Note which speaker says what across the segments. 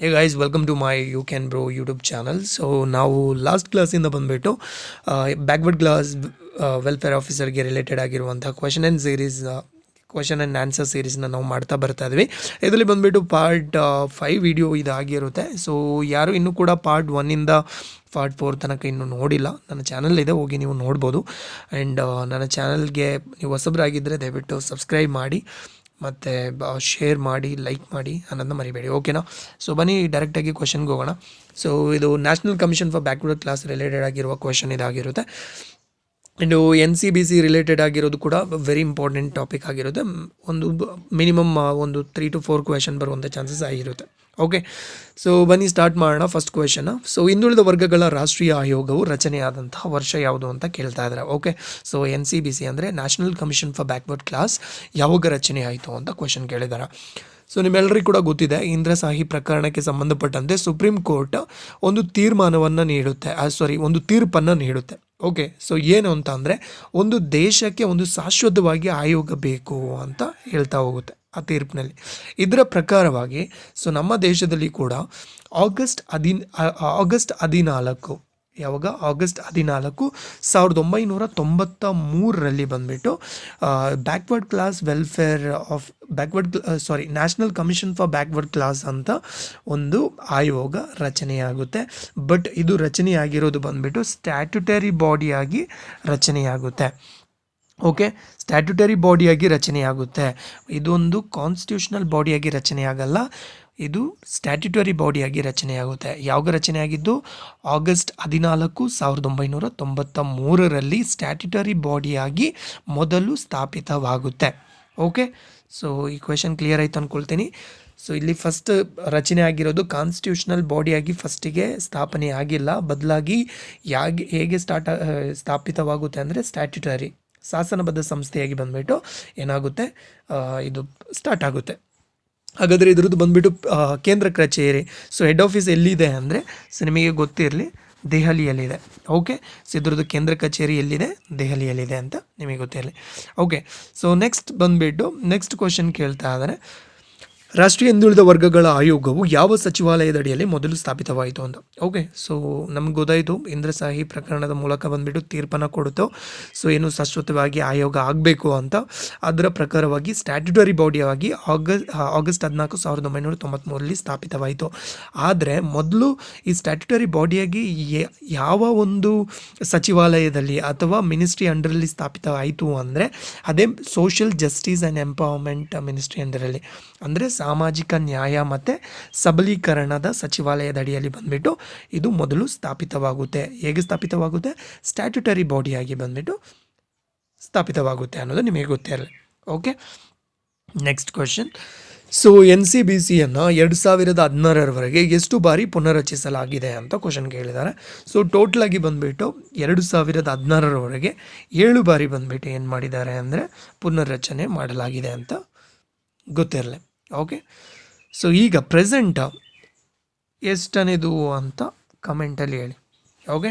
Speaker 1: Hey guys welcome to my you can bro YouTube channel so ನಾವು last ಕ್ಲಾಸಿಂದ ಬಂದುಬಿಟ್ಟು backward class welfare ಆಫೀಸರ್ಗೆ related ಆಗಿರುವಂಥ question and series question and answer ಸೀರೀಸ್ನ ನಾವು ಮಾಡ್ತಾ ಬರ್ತಾ ಇದ್ವಿ. ಇದರಲ್ಲಿ ಬಂದುಬಿಟ್ಟು ಪಾರ್ಟ್ ಫೈವ್ ವಿಡಿಯೋ ಇದಾಗಿರುತ್ತೆ. ಸೊ ಯಾರು ಇನ್ನೂ ಕೂಡ ಪಾರ್ಟ್ ಒನ್ನಿಂದ ಪಾರ್ಟ್ ಫೋರ್ ತನಕ ಇನ್ನೂ ನೋಡಿಲ್ಲ. ನನ್ನ ಚಾನಲ್ ಇದೆ, ಹೋಗಿ ನೀವು ನೋಡ್ಬೋದು. ಆ್ಯಂಡ್ ನನ್ನ ಚಾನಲ್ಗೆ ನೀವು ಹೊಸಬ್ರಾಗಿದ್ದರೆ ದಯವಿಟ್ಟು ಸಬ್ಸ್ಕ್ರೈಬ್ ಮಾಡಿ. ಮತ್ತು ಶೇರ್ ಮಾಡಿ ಲೈಕ್ ಮಾಡಿ ಅನ್ನೋದನ್ನ ಮರಿಬೇಡಿ ಓಕೆನಾ ಸೊ ಬನ್ನಿ ಡೈರೆಕ್ಟಾಗಿ ಕ್ವಶನ್ಗೆ ಹೋಗೋಣ. ಸೊ ಇದು national commission for backward class related ಆಗಿರುವ ಕ್ವಶನ್ ಇದಾಗಿರುತ್ತೆ. ಇನ್ನು N C B C related ಆಗಿರೋದು ಕೂಡ ವೆರಿ ಇಂಪಾರ್ಟೆಂಟ್ ಟಾಪಿಕ್ ಆಗಿರುತ್ತೆ. ಒಂದು ಮಿನಿಮಮ್ ಒಂದು ತ್ರೀ ಟು ಫೋರ್ ಕ್ವೆಶನ್ ಬರುವಂಥ ಚಾನ್ಸಸ್ ಆಗಿರುತ್ತೆ. ಓಕೆ ಸೊ ಬನ್ನಿ ಸ್ಟಾರ್ಟ್ ಮಾಡೋಣ ಫಸ್ಟ್ ಕ್ವೆಶನ್ ಸೊ ಹಿಂದುಳಿದ ವರ್ಗಗಳ ರಾಷ್ಟ್ರೀಯ ಆಯೋಗವು ರಚನೆಯಾದಂತಹ ವರ್ಷ ಯಾವುದು ಅಂತ ಕೇಳ್ತಾ ಇದ್ದಾರೆ. Okay so N C B C ಅಂದರೆ national commission for backward class ಯಾವಾಗ ರಚನೆ ಆಯಿತು ಅಂತ ಕ್ವೆಶನ್ ಕೇಳಿದ್ದಾರೆ ಸೊ ನಿಮ್ಮೆಲ್ಲರಿಗೂ ಕೂಡ ಗೊತ್ತಿದೆ, ಇಂದ್ರಸಾಹಿ ಪ್ರಕರಣಕ್ಕೆ ಸಂಬಂಧಪಟ್ಟಂತೆ ಸುಪ್ರೀಂ ಕೋರ್ಟ್ ಒಂದು ತೀರ್ಮಾನವನ್ನು ನೀಡುತ್ತೆ. ಸಾರಿ ಒಂದು ತೀರ್ಪನ್ನು ನೀಡುತ್ತೆ. ಓಕೆ ಸೊ ಏನು ಅಂತ ಅಂದರೆ ಒಂದು ದೇಶಕ್ಕೆ ಒಂದು ಶಾಶ್ವತವಾಗಿ ಆಯೋಗ ಬೇಕು ಅಂತ ಹೇಳ್ತಾ ಹೋಗುತ್ತೆ ಆ ತೀರ್ಪಿನಲ್ಲಿ. ಇದರ ಪ್ರಕಾರವಾಗಿ ಸೊ ನಮ್ಮ ದೇಶದಲ್ಲಿ ಕೂಡ ಆಗಸ್ಟ್ ಹದಿನ ಆಗಸ್ಟ್ ಹದಿನಾಲ್ಕು ಯಾವಾಗ? ಆಗಸ್ಟ್ ಹದಿನಾಲ್ಕು ಸಾವಿರದ ಒಂಬೈನೂರ ತೊಂಬತ್ತ ಮೂರರಲ್ಲಿ ಬಂದುಬಿಟ್ಟು backward class welfare of backward sorry national commission for backward class ಅಂತ ಒಂದು ಆಯೋಗ ರಚನೆಯಾಗುತ್ತೆ. ಬಟ್ ಇದು ರಚನೆಯಾಗಿರೋದು ಬಂದುಬಿಟ್ಟು ಸ್ಟ್ಯಾಟ್ಯುಟರಿ ಬಾಡಿಯಾಗಿ ರಚನೆಯಾಗುತ್ತೆ. ಓಕೆ ಸ್ಟ್ಯಾಟ್ಯುಟರಿ ಬಾಡಿಯಾಗಿ ರಚನೆಯಾಗುತ್ತೆ. ಇದೊಂದು ಕಾನ್ಸ್ಟಿಟ್ಯೂಷನಲ್ ಬಾಡಿಯಾಗಿ ರಚನೆಯಾಗಲ್ಲ. ಇದು ಸ್ಟ್ಯಾಟ್ಯುಟರಿ ಬಾಡಿಯಾಗಿ ರಚನೆಯಾಗುತ್ತೆ. ಯಾವಾಗ ರಚನೆಯಾಗಿದ್ದು? ಆಗಸ್ಟ್ ಹದಿನಾಲ್ಕು ಸಾವಿರದ ಒಂಬೈನೂರ ತೊಂಬತ್ತ ಮೂರರಲ್ಲಿ ಸ್ಟ್ಯಾಟ್ಯುಟರಿ ಬಾಡಿಯಾಗಿ ಮೊದಲು ಸ್ಥಾಪಿತವಾಗುತ್ತೆ. ಓಕೆ ಸೊ ಈ ಕ್ವೆಶನ್ ಕ್ಲಿಯರ್ ಆಯ್ತು ಅಂದ್ಕೊಳ್ತೀನಿ ಸೊ ಇಲ್ಲಿ ಫಸ್ಟ್ ರಚನೆ ಆಗಿರೋದು ಕಾನ್ಸ್ಟಿಟ್ಯೂಷನಲ್ ಬಾಡಿಯಾಗಿ ಫಸ್ಟಿಗೆ ಸ್ಥಾಪನೆ ಆಗಿಲ್ಲ. ಬದಲಾಗಿ ಯಾಗೆ, ಹೇಗೆ ಸ್ಟಾರ್ಟ್ ಸ್ಥಾಪಿತವಾಗುತ್ತೆ ಅಂದರೆ ಸ್ಟ್ಯಾಟ್ಯುಟರಿ ಶಾಸನಬದ್ಧ ಸಂಸ್ಥೆಯಾಗಿ ಬಂದ್ಬಿಟ್ಟು ಏನಾಗುತ್ತೆ? ಇದು ಸ್ಟಾರ್ಟ್ ಆಗುತ್ತೆ. ಹಾಗಾದರೆ ಇದ್ರದ್ದು ಬಂದುಬಿಟ್ಟು ಕೇಂದ್ರ ಕಚೇರಿ. ಸೊ ಹೆಡ್ ಆಫೀಸ್ ಎಲ್ಲಿದೆ ಅಂದರೆ, ಸೊ, ನಿಮಗೆ ಗೊತ್ತಿರಲಿ, ದೆಹಲಿಯಲ್ಲಿದೆ. ಓಕೆ ಸೊ ಇದ್ರದ್ದು ಕೇಂದ್ರ ಕಚೇರಿ ಎಲ್ಲಿದೆ? ದೆಹಲಿಯಲ್ಲಿದೆ ಅಂತ ನಿಮಗೆ ಗೊತ್ತಿರಲಿ. ಓಕೆ ಸೊ ನೆಕ್ಸ್ಟ್ ಬಂದುಬಿಟ್ಟು ನೆಕ್ಸ್ಟ್ ಕ್ವಶನ್ ಕೇಳ್ತಾ ಇದ್ದಾರೆ ರಾಷ್ಟ್ರೀಯ ಹಿಂದುಳಿದ ವರ್ಗಗಳ ಆಯೋಗವು ಯಾವ ಸಚಿವಾಲಯದ ಅಡಿಯಲ್ಲಿ ಮೊದಲು ಸ್ಥಾಪಿತವಾಯಿತು ಅಂತ. ಓಕೆ ಸೊ ನಮ್ಗೆ ಗೊತ್ತಾಯಿತು ಇಂದ್ರಸಾಹಿ ಪ್ರಕರಣದ ಮೂಲಕ ಬಂದ್ಬಿಟ್ಟು ತೀರ್ಪನ್ನು ಕೊಡುತ್ತೋ ಸೊ ಏನು ಶಾಶ್ವತವಾಗಿ ಆಯೋಗ ಆಗಬೇಕು ಅಂತ. ಅದರ ಪ್ರಕಾರವಾಗಿ ಸ್ಟ್ಯಾಟ್ಯುಟರಿ ಬಾಡಿಯಾಗಿ ಆಗಸ್ಟ್ ಆಗಸ್ಟ್ ಹದಿನಾಲ್ಕು ಸಾವಿರದ ಒಂಬೈನೂರ ತೊಂಬತ್ತ್ಮೂರಲ್ಲಿ ಸ್ಥಾಪಿತವಾಯಿತು. ಆದರೆ ಮೊದಲು ಈ ಸ್ಟ್ಯಾಟ್ಯುಟರಿ ಬಾಡಿಯಾಗಿ ಯಾವ ಒಂದು ಸಚಿವಾಲಯದಲ್ಲಿ ಅಥವಾ ಮಿನಿಸ್ಟ್ರಿ ಅಂಡರಲ್ಲಿ ಸ್ಥಾಪಿತವಾಯಿತು ಅಂದರೆ ಅದೇ social justice and empowerment ministry ಅಂಡರಲ್ಲಿ ಅಂದರೆ ಸಾಮಾಜಿಕ ನ್ಯಾಯ ಮತ್ತು ಸಬಲೀಕರಣದ ಸಚಿವಾಲಯದ ಅಡಿಯಲ್ಲಿ ಬಂದುಬಿಟ್ಟು ಇದು ಮೊದಲು ಸ್ಥಾಪಿತವಾಗುತ್ತೆ. ಹೇಗೆ ಸ್ಥಾಪಿತವಾಗುತ್ತೆ? ಸ್ಟ್ಯಾಟ್ಯುಟರಿ ಬಾಡಿಯಾಗಿ ಬಂದುಬಿಟ್ಟು ಸ್ಥಾಪಿತವಾಗುತ್ತೆ ಅನ್ನೋದು ನಿಮಗೆ ಗೊತ್ತಿರಲಿ okay next question so N C B ಸಿಯನ್ನು ಎರಡು ಸಾವಿರದ ಹದಿನಾರರವರೆಗೆ ಎಷ್ಟು ಬಾರಿ ಪುನರ್ರಚಿಸಲಾಗಿದೆ ಅಂತ ಕ್ವಶನ್ ಕೇಳಿದ್ದಾರೆ ಸೊ ಟೋಟ್ಲಾಗಿ ಬಂದುಬಿಟ್ಟು ಎರಡು ಸಾವಿರದ ಹದಿನಾರರವರೆಗೆ ಏಳು ಬಾರಿ ಬಂದುಬಿಟ್ಟು ಏನು ಮಾಡಿದ್ದಾರೆ ಅಂದರೆ ಪುನರ್ರಚನೆ ಮಾಡಲಾಗಿದೆ ಅಂತ ಗೊತ್ತಿರಲಿ ಓಕೆ ಸೊ ಈಗ ಪ್ರೆಸೆಂಟ್ ಎಷ್ಟನೇದು ಅಂತ ಕಮೆಂಟಲ್ಲಿ ಹೇಳಿ. ಓಕೆ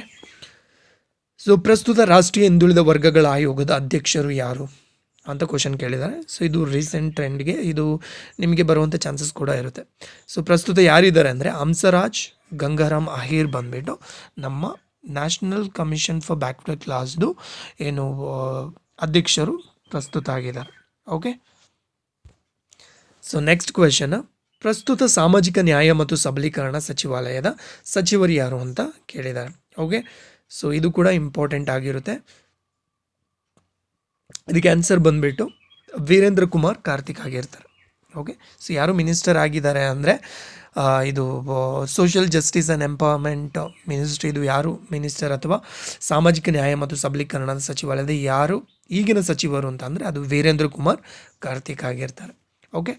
Speaker 1: ಸೊ ಪ್ರಸ್ತುತ ರಾಷ್ಟ್ರೀಯ ಹಿಂದುಳಿದ ವರ್ಗಗಳ ಆಯೋಗದ ಅಧ್ಯಕ್ಷರು ಯಾರು ಅಂತ ಕ್ವಶನ್ ಕೇಳಿದ್ದಾರೆ. ಸೊ ಇದು ರೀಸೆಂಟ್ ಟ್ರೆಂಡ್ಗೆ ಇದು ನಿಮಗೆ ಬರುವಂಥ ಚಾನ್ಸಸ್ ಕೂಡ ಇರುತ್ತೆ. ಸೊ ಪ್ರಸ್ತುತ ಯಾರಿದ್ದಾರೆ ಅಂದರೆ ಹಂಸರಾಜ್, ಗಂಗಾರಾಮ್ ಅಹೀರ್ ಬಂದ್ಬಿಟ್ಟು ನಮ್ಮ ನ್ಯಾಷನಲ್ ಕಮಿಷನ್ ಫಾರ್ ಬ್ಯಾಕ್ವರ್ಡ್ ಕ್ಲಾಸ್ದು ಏನು ಅಧ್ಯಕ್ಷರು ಪ್ರಸ್ತುತ ಆಗಿದ್ದಾರೆ. ಓಕೆ ಸೊ ನೆಕ್ಸ್ಟ್ ಕ್ವೆಶನ್ ಪ್ರಸ್ತುತ ಸಾಮಾಜಿಕ ನ್ಯಾಯ ಮತ್ತು ಸಬಲೀಕರಣ ಸಚಿವಾಲಯದ ಸಚಿವರು ಯಾರು ಅಂತ ಕೇಳಿದ್ದಾರೆ. ಓಕೆ ಸೊ ಇದು ಕೂಡ ಇಂಪಾರ್ಟೆಂಟ್ ಆಗಿರುತ್ತೆ. ಇದಕ್ಕೆ ಆನ್ಸರ್ ಬಂದುಬಿಟ್ಟು ವೀರೇಂದ್ರ ಕುಮಾರ್ ಕಾರ್ತಿಕ್ ಆಗಿರ್ತಾರೆ. ಓಕೆ ಸೊ ಯಾರು ಮಿನಿಸ್ಟರ್ ಆಗಿದ್ದಾರೆ ಅಂದರೆ ಇದು social justice and empowerment ministry ಇದು ಯಾರು ಮಿನಿಸ್ಟರ್ ಅಥವಾ ಸಾಮಾಜಿಕ ನ್ಯಾಯ ಮತ್ತು ಸಬಲೀಕರಣದ ಸಚಿವಾಲಯದ ಯಾರು ಈಗಿನ ಸಚಿವರು ಅಂತ ಅದು ವೀರೇಂದ್ರ ಕುಮಾರ್ ಕಾರ್ತಿಕ್ ಆಗಿರ್ತಾರೆ. ಓಕೆ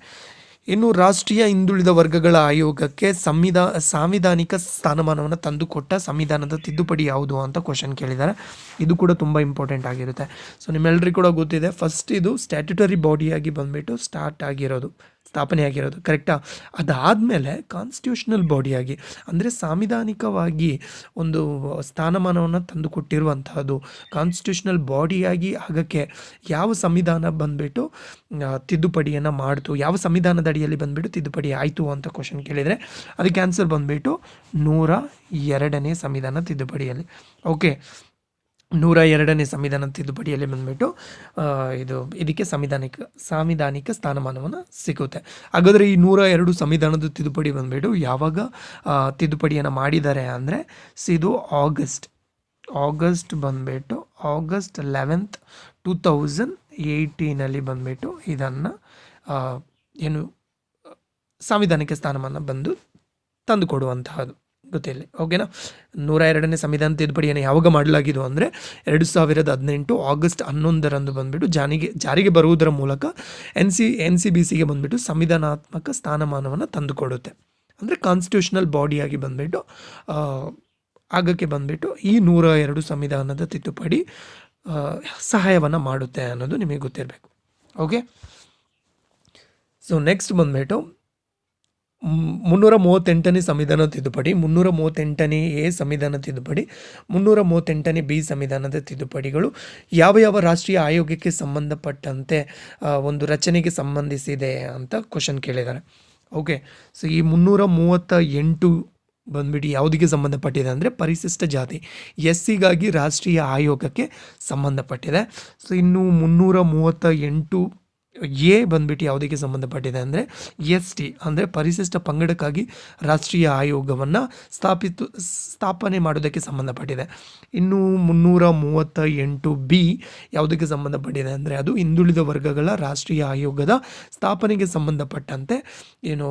Speaker 1: ಇನ್ನು ರಾಷ್ಟ್ರೀಯ ಹಿಂದುಳಿದ ವರ್ಗಗಳ ಆಯೋಗಕ್ಕೆ ಸಂವಿಧಾ, ಸಾಂವಿಧಾನಿಕ ಸ್ಥಾನಮಾನವನ್ನು ತಂದುಕೊಟ್ಟ ಸಂವಿಧಾನದ ತಿದ್ದುಪಡಿ ಯಾವುದು ಅಂತ ಕ್ವಶನ್ ಕೇಳಿದ್ದಾರೆ. ಇದು ಕೂಡ ತುಂಬ ಇಂಪಾರ್ಟೆಂಟ್ ಆಗಿರುತ್ತೆ. ಸೊ ನಿಮ್ಮೆಲ್ಲರಿಗೂ ಕೂಡ ಗೊತ್ತಿದೆ. ಫಸ್ಟ್ ಇದು ಸ್ಟ್ಯಾಟ್ಯುಟರಿ ಬಾಡಿಯಾಗಿ ಬಂದುಬಿಟ್ಟು ಸ್ಟಾರ್ಟ್ ಆಗಿರೋದು. ಸ್ಥಾಪನೆಯಾಗಿರೋದು. ಕರೆಕ್ಟಾ? ಅದಾದಮೇಲೆ ಕಾನ್ಸ್ಟಿಟ್ಯೂಷನಲ್ ಬಾಡಿಯಾಗಿ ಅಂದರೆ ಸಾಂವಿಧಾನಿಕವಾಗಿ ಒಂದು ಸ್ಥಾನಮಾನವನ್ನು ತಂದು ಕೊಟ್ಟಿರುವಂತಹದ್ದು ಕಾನ್ಸ್ಟಿಟ್ಯೂಷನಲ್ ಬಾಡಿಯಾಗಿ ಆಗಕ್ಕೆ ಯಾವ ಸಂವಿಧಾನ ಬಂದುಬಿಟ್ಟು ತಿದ್ದುಪಡಿಯನ್ನು ಮಾಡ್ತು, ಯಾವ ಸಂವಿಧಾನದ ಅಡಿಯಲ್ಲಿ ಬಂದುಬಿಟ್ಟು ತಿದ್ದುಪಡಿ ಆಯಿತು ಅಂತ ಕ್ವಶನ್ ಕೇಳಿದರೆ, ಅದಕ್ಕೆ ಆನ್ಸರ್ ಬಂದುಬಿಟ್ಟು ನೂರ ಎರಡನೇ ಸಂವಿಧಾನ ತಿದ್ದುಪಡಿಯಲ್ಲಿ. ಓಕೆ ನೂರ ಎರಡನೇ ಸಂವಿಧಾನ ತಿದ್ದುಪಡಿಯಲ್ಲಿ ಬಂದ್ಬಿಟ್ಟು ಇದು ಇದಕ್ಕೆ ಸಂವಿಧಾನಿಕ, ಸಾಂವಿಧಾನಿಕ ಸ್ಥಾನಮಾನವನ್ನು ಸಿಗುತ್ತೆ. ಹಾಗಾದರೆ ಈ ನೂರ ಎರಡು ಸಂವಿಧಾನದ ತಿದ್ದುಪಡಿ ಬಂದ್ಬಿಟ್ಟು ಯಾವಾಗ ತಿದ್ದುಪಡಿಯನ್ನು ಮಾಡಿದ್ದಾರೆ ಅಂದರೆ ಇದು ಆಗಸ್ಟ್ ಆಗಸ್ಟ್ ಬಂದ್ಬಿಟ್ಟು, ಆಗಸ್ಟ್ ಲೆವೆಂತ್ ಟೂ ತೌಸಂಡ್ ಏಯ್ಟೀನಲ್ಲಿ ಬಂದ್ಬಿಟ್ಟು ಇದನ್ನು ಏನು ಸಾಂವಿಧಾನಿಕ ಸ್ಥಾನಮಾನ ಬಂದು ತಂದು ಕೊಡುವಂತಹದ್ದು. ಗೊತ್ತಿಲ್ಲ. ಓಕೆನಾ? ನೂರ ಎರಡನೇ ಸಂವಿಧಾನ ತಿದ್ದುಪಡಿಯನ್ನು ಯಾವಾಗ ಮಾಡಲಾಗಿದ್ದು ಅಂದರೆ ಎರಡು ಸಾವಿರದ ಹದಿನೆಂಟು ಆಗಸ್ಟ್ ಹನ್ನೊಂದರಂದು ಬಂದುಬಿಟ್ಟು ಜಾರಿಗೆ ಜಾರಿಗೆ ಬರುವುದರ ಮೂಲಕ N C N C B ಸಿಗೆ ಬಂದುಬಿಟ್ಟು ಸಂವಿಧಾನಾತ್ಮಕ ಸ್ಥಾನಮಾನವನ್ನು ತಂದುಕೊಡುತ್ತೆ. ಅಂದರೆ ಕಾನ್ಸ್ಟಿಟ್ಯೂಷನಲ್ ಬಾಡಿಯಾಗಿ ಬಂದುಬಿಟ್ಟು ಆಗಕ್ಕೆ ಬಂದುಬಿಟ್ಟು ಈ ನೂರ ಎರಡು ಸಂವಿಧಾನದ ತಿದ್ದುಪಡಿ ಸಹಾಯವನ್ನು ಮಾಡುತ್ತೆ ಅನ್ನೋದು ನಿಮಗೆ ಗೊತ್ತಿರಬೇಕು. ಓಕೆ? ಸೊ ನೆಕ್ಸ್ಟ್ ಬಂದುಬಿಟ್ಟು ಮುನ್ನೂರ ಮೂವತ್ತೆಂಟನೇ ಸಂವಿಧಾನ ತಿದ್ದುಪಡಿ ಮುನ್ನೂರ ಮೂವತ್ತೆಂಟನೇ ಎ ಸಂವಿಧಾನ ತಿದ್ದುಪಡಿ ಮುನ್ನೂರ ಮೂವತ್ತೆಂಟನೇ ಬಿ ಸಂವಿಧಾನದ ತಿದ್ದುಪಡಿಗಳು ಯಾವ ಯಾವ ರಾಷ್ಟ್ರೀಯ ಆಯೋಗಕ್ಕೆ ಸಂಬಂಧಪಟ್ಟಂತೆ ಒಂದು ರಚನೆಗೆ ಸಂಬಂಧಿಸಿದೆ ಅಂತ ಕ್ವಶನ್ ಕೇಳಿದ್ದಾರೆ. ಓಕೆ ಸೊ ಈ ಮುನ್ನೂರ ಮೂವತ್ತ ಎಂಟು ಬಂದ್ಬಿಟ್ಟು ಯಾವುದಕ್ಕೆ ಸಂಬಂಧಪಟ್ಟಿದೆ ಅಂದರೆ ಪರಿಶಿಷ್ಟ ಜಾತಿ ಎಸ್ ಸಿಗಾಗಿ ರಾಷ್ಟ್ರೀಯ ಆಯೋಗಕ್ಕೆ ಸಂಬಂಧಪಟ್ಟಿದೆ. ಸೊ ಇನ್ನು ಮುನ್ನೂರ ಮೂವತ್ತ ಎಂಟು ಎ ಬಂದ್ಬಿಟ್ಟು ಯಾವುದಕ್ಕೆ ಸಂಬಂಧಪಟ್ಟಿದೆ ಅಂದರೆ ಎಸ್ ಟಿ, ಅಂದರೆ ಪರಿಶಿಷ್ಟ ಪಂಗಡಕ್ಕಾಗಿ ರಾಷ್ಟ್ರೀಯ ಆಯೋಗವನ್ನು ಸ್ಥಾಪಿತು, ಸ್ಥಾಪನೆ ಮಾಡೋದಕ್ಕೆ ಸಂಬಂಧಪಟ್ಟಿದೆ. ಇನ್ನು ಮುನ್ನೂರ ಮೂವತ್ತ ಎಂಟು ಬಿ ಯಾವುದಕ್ಕೆ ಸಂಬಂಧಪಟ್ಟಿದೆ ಅಂದರೆ ಅದು ಹಿಂದುಳಿದ ವರ್ಗಗಳ ರಾಷ್ಟ್ರೀಯ ಆಯೋಗದ ಸ್ಥಾಪನೆಗೆ ಸಂಬಂಧಪಟ್ಟಂತೆ ಏನು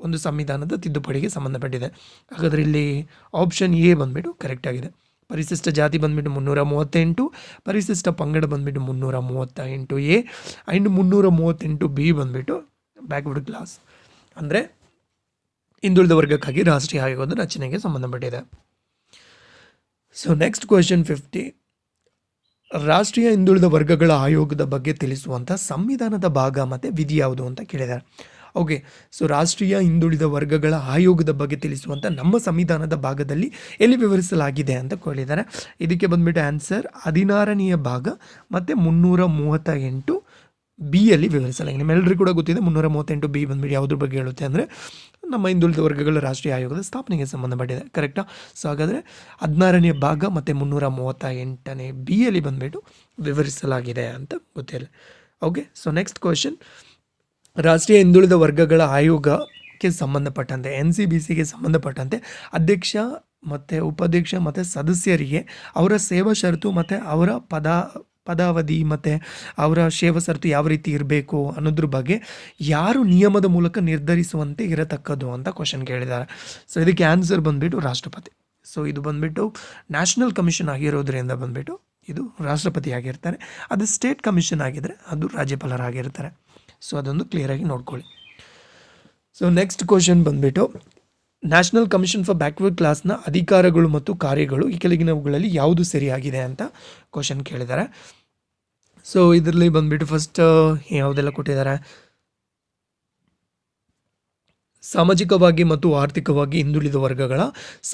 Speaker 1: ಒಂದು ಸಂವಿಧಾನದ ತಿದ್ದುಪಡಿಗೆ ಸಂಬಂಧಪಟ್ಟಿದೆ. ಹಾಗಾದರೆ ಇಲ್ಲಿ ಆಪ್ಷನ್ ಎ ಬಂದ್ಬಿಟ್ಟು ಕರೆಕ್ಟ್ ಆಗಿದೆ. ಪರಿಶಿಷ್ಟ ಜಾತಿ ಬಂದ್ಬಿಟ್ಟು ಮುನ್ನೂರ ಮೂವತ್ತೆಂಟು, ಪರಿಶಿಷ್ಟ ಪಂಗಡ ಬಂದ್ಬಿಟ್ಟು ಮುನ್ನೂರ ಮೂವತ್ತ ಎಂಟು ಎ ಆ್ಯಂಡ್ ಮುನ್ನೂರ ಮೂವತ್ತೆಂಟು ಬಿ ಬಂದ್ಬಿಟ್ಟು ಬ್ಯಾಕ್ವರ್ಡ್ ಕ್ಲಾಸ್. ಅಂದರೆ ಹಿಂದುಳಿದ ವರ್ಗಕ್ಕಾಗಿ ರಾಷ್ಟ್ರೀಯ ಆಯೋಗದ ರಚನೆಗೆ ಸಂಬಂಧಪಟ್ಟಿದೆ. ಸೊ ನೆಕ್ಸ್ಟ್ ಕ್ವೆಶನ್ ಫಿಫ್ಟಿ ರಾಷ್ಟ್ರೀಯ ಹಿಂದುಳಿದ ವರ್ಗಗಳ ಆಯೋಗದ ಬಗ್ಗೆ ತಿಳಿಸುವಂಥ ಸಂವಿಧಾನದ ಭಾಗ ಮತ್ತು ವಿಧಿ ಯಾವುದು ಅಂತ ಕೇಳಿದ್ದಾರೆ ಓಕೆ ಸೊ ರಾಷ್ಟ್ರೀಯ ಹಿಂದುಳಿದ ವರ್ಗಗಳ ಆಯೋಗದ ಬಗ್ಗೆ ತಿಳಿಸುವಂಥ ನಮ್ಮ ಸಂವಿಧಾನದ ಭಾಗದಲ್ಲಿ ಎಲ್ಲಿ ವಿವರಿಸಲಾಗಿದೆ ಅಂತ ಕೇಳಿದ್ದಾರೆ ಇದಕ್ಕೆ ಬಂದ್ಬಿಟ್ಟು ಆನ್ಸರ್ ಹದಿನಾರನೆಯ ಭಾಗ ಮತ್ತು ಮುನ್ನೂರ ಮೂವತ್ತ ಎಂಟು ಬಿ ಅಲ್ಲಿ ವಿವರಿಸಲಾಗಿದೆ. ನಿಮ್ಮೆಲ್ಲರಿಗೂ ಕೂಡ ಗೊತ್ತಿದೆ ಮುನ್ನೂರ ಮೂವತ್ತೆಂಟು ಬಿ ಬಂದ್ಬಿಟ್ಟು ಯಾವುದ್ರ ಬಗ್ಗೆ ಹೇಳುತ್ತೆ ಅಂದರೆ ನಮ್ಮ ಹಿಂದುಳಿದ ವರ್ಗಗಳ ರಾಷ್ಟ್ರೀಯ ಆಯೋಗದ ಸ್ಥಾಪನೆಗೆ ಸಂಬಂಧಪಟ್ಟಿದೆ ಕರೆಕ್ಟಾ ಸೊ ಹಾಗಾದರೆ ಹದಿನಾರನೇ ಭಾಗ ಮತ್ತು ಮುನ್ನೂರ ಮೂವತ್ತ ಎಂಟನೇ ಬಿ ಅಲ್ಲಿ ಬಂದ್ಬಿಟ್ಟು ವಿವರಿಸಲಾಗಿದೆ ಅಂತ ಗೊತ್ತಿಲ್ಲ ಓಕೆ ಸೊ ನೆಕ್ಸ್ಟ್ ಕ್ವಶನ್ ರಾಷ್ಟ್ರೀಯ ಹಿಂದುಳಿದ ವರ್ಗಗಳ ಆಯೋಗಕ್ಕೆ ಸಂಬಂಧಪಟ್ಟಂತೆ, ಎನ್ ಸಿ ಬಿ ಸಿಗೆ ಸಂಬಂಧಪಟ್ಟಂತೆ ಅಧ್ಯಕ್ಷ ಮತ್ತು ಉಪಾಧ್ಯಕ್ಷ ಮತ್ತು ಸದಸ್ಯರಿಗೆ ಅವರ ಸೇವಾ ಷರತ್ತು ಮತ್ತು ಅವರ ಪದ, ಪದಾವಧಿ ಮತ್ತು ಅವರ ಸೇವಾ ಷರತ್ತು ಯಾವ ರೀತಿ ಇರಬೇಕು ಅನ್ನೋದ್ರ ಬಗ್ಗೆ ಯಾರು ನಿಯಮದ ಮೂಲಕ ನಿರ್ಧರಿಸುವಂತೆ ಇರತಕ್ಕದ್ದು ಅಂತ ಕ್ವಶನ್ ಕೇಳಿದ್ದಾರೆ. ಸೊ ಇದಕ್ಕೆ ಆನ್ಸರ್ ಬಂದುಬಿಟ್ಟು ರಾಷ್ಟ್ರಪತಿ. ಸೊ ಇದು ಬಂದುಬಿಟ್ಟು ನ್ಯಾಷನಲ್ ಕಮಿಷನ್ ಆಗಿರೋದ್ರಿಂದ ಬಂದುಬಿಟ್ಟು ಇದು ರಾಷ್ಟ್ರಪತಿ ಆಗಿರ್ತಾರೆ. ಅದು ಸ್ಟೇಟ್ ಕಮಿಷನ್ ಆಗಿದ್ದರೆ ಅದು ರಾಜ್ಯಪಾಲರಾಗಿರ್ತಾರೆ. ಸೊ ಅದೊಂದು ಕ್ಲಿಯರಾಗಿ ನೋಡ್ಕೊಳ್ಳಿ. ಸೊ ನೆಕ್ಸ್ಟ್ ಕ್ವಶನ್ ಬಂದುಬಿಟ್ಟು ನ್ಯಾಷನಲ್ ಕಮಿಷನ್ ಫಾರ್ ಬ್ಯಾಕ್ವರ್ಡ್ ಕ್ಲಾಸ್ನ ಅಧಿಕಾರಗಳು ಮತ್ತು ಕಾರ್ಯಗಳು ಈ ಕೆಳಗಿನವುಗಳಲ್ಲಿ ಯಾವುದು ಸರಿಯಾಗಿದೆ ಅಂತ ಕ್ವಶನ್ ಕೇಳಿದ್ದಾರೆ ಸೊ ಇದರಲ್ಲಿ ಬಂದುಬಿಟ್ಟು ಫಸ್ಟ್ ಯಾವುದೆಲ್ಲ ಕೊಟ್ಟಿದ್ದಾರೆ? ಸಾಮಾಜಿಕವಾಗಿ ಮತ್ತು ಆರ್ಥಿಕವಾಗಿ ಹಿಂದುಳಿದ ವರ್ಗಗಳ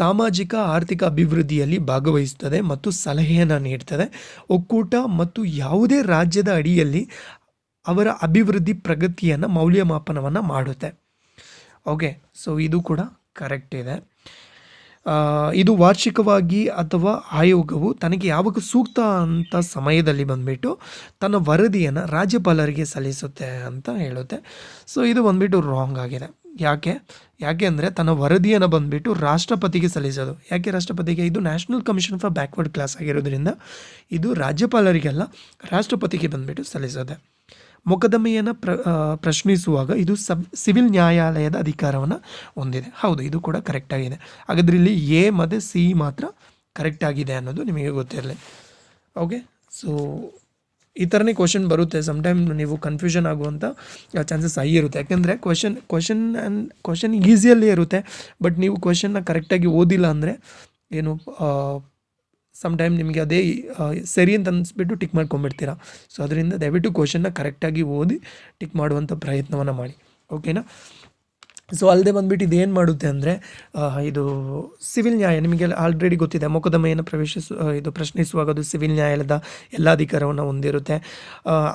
Speaker 1: ಸಾಮಾಜಿಕ, ಆರ್ಥಿಕ ಅಭಿವೃದ್ಧಿಯಲ್ಲಿ ಭಾಗವಹಿಸುತ್ತದೆ ಮತ್ತು ಸಲಹೆಯನ್ನು ನೀಡ್ತದೆ. ಒಕ್ಕೂಟ ಮತ್ತು ಯಾವುದೇ ರಾಜ್ಯದ ಅಡಿಯಲ್ಲಿ ಅವರ ಅಭಿವೃದ್ಧಿ ಪ್ರಗತಿಯನ್ನು ಮೌಲ್ಯಮಾಪನವನ್ನು ಮಾಡುತ್ತೆ. ಓಕೆ ಸೊ ಇದು ಕೂಡ ಕರೆಕ್ಟ್ ಇದೆ. ಇದು ವಾರ್ಷಿಕವಾಗಿ ಅಥವಾ ಆಯೋಗವು ತನಗೆ ಯಾವಾಗ ಸೂಕ್ತ ಅಂತ ಸಮಯದಲ್ಲಿ ಬಂದುಬಿಟ್ಟು ತನ್ನ ವರದಿಯನ್ನು ರಾಜ್ಯಪಾಲರಿಗೆ ಸಲ್ಲಿಸುತ್ತೆ ಅಂತ ಹೇಳುತ್ತೆ. ಸೊ ಇದು ಬಂದುಬಿಟ್ಟು ರಾಂಗ್ ಆಗಿದೆ. ಯಾಕೆ? ಯಾಕೆ ಅಂದರೆ ತನ್ನ ವರದಿಯನ್ನು ಬಂದುಬಿಟ್ಟು ರಾಷ್ಟ್ರಪತಿಗೆ ಸಲ್ಲಿಸೋದು. ಯಾಕೆ ರಾಷ್ಟ್ರಪತಿಗೆ? ಇದು national commission for backward class ಆಗಿರೋದ್ರಿಂದ ಇದು ರಾಜ್ಯಪಾಲರಿಗೆಲ್ಲ ರಾಷ್ಟ್ರಪತಿಗೆ ಬಂದುಬಿಟ್ಟು ಸಲ್ಲಿಸೋದೆ. ಮೊಕದ್ದಮೆಯನ್ನು ಪ್ರ ಪ್ರಶ್ನಿಸುವಾಗ ಇದು ಸಬ್, ಸಿವಿಲ್ ನ್ಯಾಯಾಲಯದ ಅಧಿಕಾರವನ್ನು ಹೊಂದಿದೆ. ಹೌದು, ಇದು ಕೂಡ ಕರೆಕ್ಟಾಗಿದೆ ಹಾಗಾದ್ರೆ ಇಲ್ಲಿ ಎ ಮತ್ತು ಸಿ ಮಾತ್ರ ಕರೆಕ್ಟಾಗಿದೆ ಅನ್ನೋದು ನಿಮಗೆ ಗೊತ್ತಿರಲಿ. ಓಕೆ ಸೊ ಈ ಥರನೇ ಕ್ವಶನ್ ಬರುತ್ತೆ. ಸಮ್ಟೈಮ್ ನೀವು ಕನ್ಫ್ಯೂಷನ್ ಆಗುವಂಥ ಚಾನ್ಸಸ್ ಹೈ ಇರುತ್ತೆ. ಯಾಕೆಂದರೆ ಕ್ವಶನ್ ಕ್ವಶನ್ ಆ್ಯಂಡ್ ಕ್ವಶನ್ ಈಸಿಯಲ್ಲಿ ಇರುತ್ತೆ. ಬಟ್ ನೀವು ಕ್ವಶನ್ನ ಕರೆಕ್ಟಾಗಿ ಓದಿಲ್ಲ ಅಂದರೆ ಏನು ಸಮ್ ಟೈಮ್ ನಿಮಗೆ ಅದೇ ಸರಿ ಅಂತ ಅನ್ನಿಸ್ಬಿಟ್ಟು ಟಿಕ್ ಮಾಡ್ಕೊಂಬಿಡ್ತೀರಾ ಸೊ ಅದರಿಂದ ದಯವಿಟ್ಟು ಕ್ವಶನ್ನ ಕರೆಕ್ಟಾಗಿ ಓದಿ ಟಿಕ್ ಮಾಡುವಂಥ ಪ್ರಯತ್ನವನ್ನು ಮಾಡಿ. ಓಕೆನಾ ಸೊ ಅಲ್ಲದೆ ಬಂದ್ಬಿಟ್ಟು ಇದೇನು ಮಾಡುತ್ತೆ ಅಂದರೆ ಇದು ಸಿವಿಲ್ ನ್ಯಾಯ, ನಿಮಗೆ ಆಲ್ರೆಡಿ ಗೊತ್ತಿದೆ, ಮೊಕದ್ದಮೆಯನ್ನು ಪ್ರವೇಶಿಸು ಇದು ಪ್ರಶ್ನಿಸುವಾಗ ಅದು ಸಿವಿಲ್ ನ್ಯಾಯಾಲಯದ ಎಲ್ಲ ಅಧಿಕಾರವನ್ನು ಹೊಂದಿರುತ್ತೆ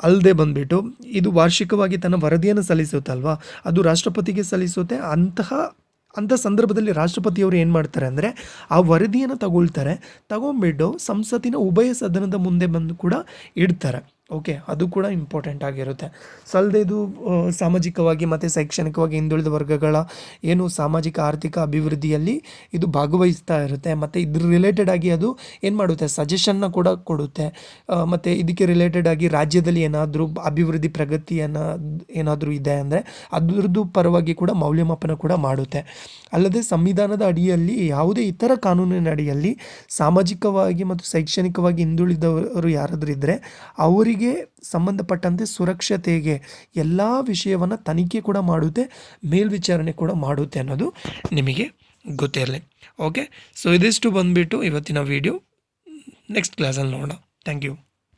Speaker 1: ಅಲ್ಲದೆ ಬಂದ್ಬಿಟ್ಟು ಇದು ವಾರ್ಷಿಕವಾಗಿ ತನ್ನ ವರದಿಯನ್ನು ಸಲ್ಲಿಸುತ್ತಲ್ವಾ? ಅದು ರಾಷ್ಟ್ರಪತಿಗೆ ಸಲ್ಲಿಸುತ್ತೆ, ಅಂತಹ ಅಂಥ ಸಂದರ್ಭದಲ್ಲಿ ರಾಷ್ಟ್ರಪತಿಯವರು ಏನು ಮಾಡ್ತಾರೆ ಅಂದರೆ ಆ ವರದಿಯನ್ನು ತಗೊಳ್ತಾರೆ. ತಗೊಂಬಿಟ್ಟು ಸಂಸತ್ತಿನ ಉಭಯ ಸದನದ ಮುಂದೆ ಬಂದು ಕೂಡ ಇಡ್ತಾರೆ. ಓಕೆ ಅದು ಕೂಡ ಇಂಪಾರ್ಟೆಂಟ್ ಆಗಿರುತ್ತೆ. ಸೊ ಅಲ್ಲದೆ ಇದು ಸಾಮಾಜಿಕವಾಗಿ ಮತ್ತು ಶೈಕ್ಷಣಿಕವಾಗಿ ಹಿಂದುಳಿದ ವರ್ಗಗಳ ಏನು ಸಾಮಾಜಿಕ, ಆರ್ಥಿಕ ಅಭಿವೃದ್ಧಿಯಲ್ಲಿ ಇದು ಭಾಗವಹಿಸ್ತಾ ಇರುತ್ತೆ. ಮತ್ತು ಇದ್ರ ರಿಲೇಟೆಡ್ ಆಗಿ ಅದು ಏನು ಮಾಡುತ್ತೆ? ಸಜೆಷನ್ನ ಕೂಡ ಕೊಡುತ್ತೆ. ಮತ್ತು ಇದಕ್ಕೆ ರಿಲೇಟೆಡ್ ಆಗಿ ರಾಜ್ಯದಲ್ಲಿ ಏನಾದರೂ ಅಭಿವೃದ್ಧಿ ಪ್ರಗತಿಯನ್ನು ಏನಾದರೂ ಇದೆ ಅಂದರೆ ಅದರದ್ದು ಪರವಾಗಿ ಕೂಡ ಮೌಲ್ಯಮಾಪನ ಕೂಡ ಮಾಡುತ್ತೆ. ಅಲ್ಲದೆ ಸಂವಿಧಾನದ ಅಡಿಯಲ್ಲಿ ಯಾವುದೇ ಇತರ ಕಾನೂನಿನ ಅಡಿಯಲ್ಲಿ ಸಾಮಾಜಿಕವಾಗಿ ಮತ್ತು ಶೈಕ್ಷಣಿಕವಾಗಿ ಹಿಂದುಳಿದವರು ಯಾರಾದರೂ ಇದ್ದರೆ ಅವರಿಗೆ ಸಂಬಂಧಪಟ್ಟಂತೆ ಸುರಕ್ಷತೆಗೆ ಎಲ್ಲ ವಿಷಯವನ್ನು ತನಿಖೆ ಕೂಡ ಮಾಡುತ್ತೆ, ಮೇಲ್ವಿಚಾರಣೆ ಕೂಡ ಮಾಡುತ್ತೆ ಅನ್ನೋದು ನಿಮಗೆ ಗೊತ್ತಿರಲಿ. ಓಕೆ ಸೊ ಇದಿಷ್ಟು ಬಂದುಬಿಟ್ಟು ಇವತ್ತಿನ ವಿಡಿಯೋ ನೆಕ್ಸ್ಟ್ ಕ್ಲಾಸಲ್ಲಿ ನೋಡೋಣ. Thank you